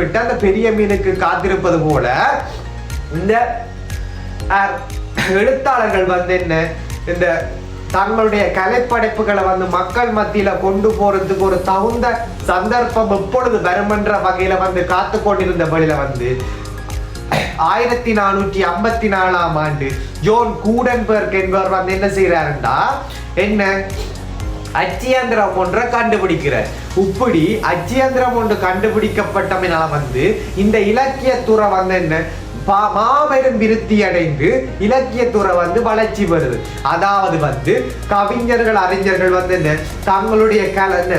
விட்டு அந்த பெரிய மீனுக்கு காத்திருப்பது போல இந்த அஹ், எழுத்தாளர்கள் வந்து என்ன இந்த தங்களுடைய கலைப்படைப்புகளை வந்து மக்கள் மத்தியில கொண்டு போறதுக்கு ஒரு தகுந்த சந்தர்ப்பம் எப்பொழுது வருமென்ற வகையில வந்து காத்து கொண்டிருந்த வழியில வந்து ஆயிரத்தி நானூற்றி ஐம்பத்தி நாலாம் ஆண்டு ஜோன் கூடன்பர்க் என்பவர் வந்து என்ன செய்யறாருண்டா என்ன அச்சியந்திரம் ஒன்றை கண்டுபிடிக்கிறார். இப்படி அச்சியந்திரம் ஒன்று கண்டுபிடிக்கப்பட்டமினால வந்து இந்த இலக்கியத்துறை வந்து என்ன? பா- மாபெரும் விருத்தி அடைந்து இலக்கியத்துறை வந்து வளர்ச்சி வருது அதாவது வந்து கவிஞர்கள் அறிஞர்கள் வந்து என்ன? தங்களுடைய கல என்ன?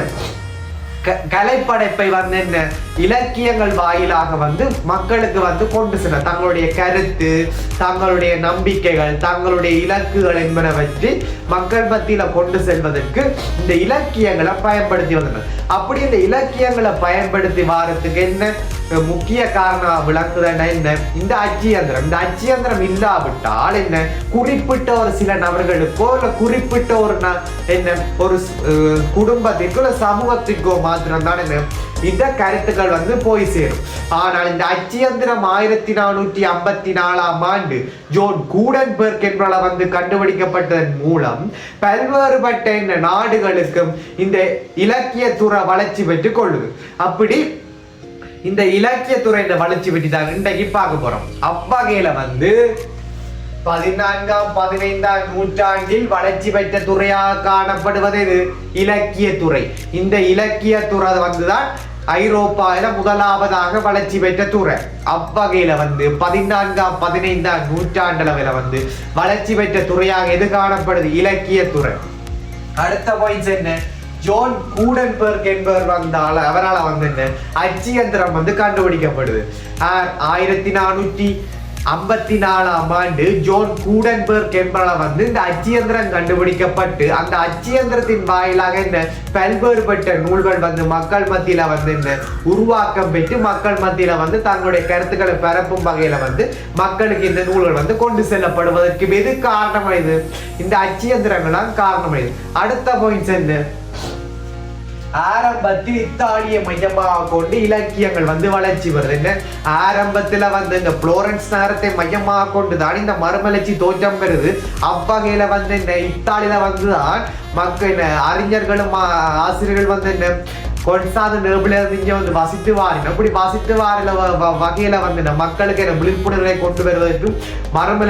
கலைப்படைப்பை வந்து என்ன இலக்கியங்கள் வாயிலாக வந்து மக்களுக்கு வந்து கொண்டு செல்ல தங்களுடைய கருத்து தங்களுடைய நம்பிக்கைகள் தங்களுடைய இலக்குகள் என்பனவற்றை மக்கள் மத்தியில கொண்டு செல்வதற்கு இந்த இலக்கியங்களை பயன்படுத்தி வந்தனர். அப்படி இந்த இலக்கியங்களை பயன்படுத்தி வாரத்துக்கு என்ன முக்கிய காரணம் விளக்குதுன்னா என்ன இந்த அச்சியந்திரம். இந்த அச்சியந்திரம் இல்லாவிட்டால் என்ன குறிப்பிட்ட ஒரு சில நபர்களுக்கோ இல்லை குறிப்பிட்ட ஒரு ந- என்ன ஒரு குடும்பத்திற்கோ இல்லை சமூகத்திற்கோ மாத்திரம் தான் என்ன இந்த கருத்துக்கள் வந்து போய் சேரும். ஆனால் இந்த அச்சியந்திரம் ஆயிரத்தி நானூற்றி ஐம்பத்தி நாலாம் ஆண்டு ஜோன் கூடன்பெர்க் என்பவரால் வந்து கண்டுபிடிக்கப்பட்டதன் மூலம் பல்வேறுபட்ட இந்த நாடுகளுக்கும் இந்த இலக்கியத்துறை வளர்ச்சி பெற்றுக் கொள்ளுது. அப்படி இந்த இலக்கியத்துறை இந்த வளர்ச்சி பற்றி தான் இன்றைக்கு பார்க்க போறோம். அவ்வகையில வந்து பதினான்காம் பதினைந்தாம் நூற்றாண்டில் வளர்ச்சி பெற்ற துறையாக காணப்படுவது இது இலக்கியத்துறை இந்த இலக்கியத்துறை வந்துதான் ஐரோப்பாவில் முதலாவதாக வளர்ச்சி பெற்ற துறை. அவ்வகையில வந்து பதினான்காம் பதினைந்தாம் நூற்றாண்டளவில் வந்து வளர்ச்சி பெற்ற துறையாக எது காணப்படுது? இலக்கியத்துறை அடுத்த பாயிண்ட்ஸ் என்ன? ஜோன் கூடன்பர்க் என்பவர் வந்தால அவரால் வந்து என்ன? அச்சியந்திரம் வந்து கண்டுபிடிக்கப்படுது. ஆயிரத்தி நானூற்றி ஐம்பத்தி நாலாம் ஆண்டு ஜோன் கூடன்பர்க் என்பவரால் வந்து இந்த அச்சியந்திரம் கண்டுபிடிக்கப்பட்டு அந்த அச்சியந்திரத்தின் வாயிலாக இந்த பல்வேறுபட்ட நூல்கள் வந்து மக்கள் மத்தியில் வந்து என்ன உருவாக்கம் பெற்று மக்கள் மத்தியில் வந்து தங்களுடைய கருத்துக்களை பரப்பும் வகையில் வந்து மக்களுக்கு இந்த நூல்கள் வந்து கொண்டு செல்லப்படுவதற்கு எது காரணம் இது. இந்த அச்சியந்திரங்களாம் காரணம் இது. அடுத்த பாயிண்ட்ஸ் என்ன? ஆரம்பத்தில் இத்தாலிய மையமாக கொண்டு இலக்கியங்கள் வந்து வளர்ச்சி வருது என்ன? ஆரம்பத்துல வந்து இந்த புளோரன்ஸ் நகரத்தை மையமாக கொண்டு தான் இந்த மறுமலர்ச்சி தோற்றம் பெறுது. அவ்வகையில வந்து இந்த இத்தாலியில வந்து தான் மக்கள் அறிஞர்களும் ஆசிரியர்கள் வந்து என்ன கொன்சாத நேபில இருந்து வந்து வசித்து வாரின் அப்படி வசித்து வாரில வ- வகையில வந்து இந்த மக்களுக்கு என்ன விழிப்புணர்வை கொண்டு வருவதற்கும் மரமலை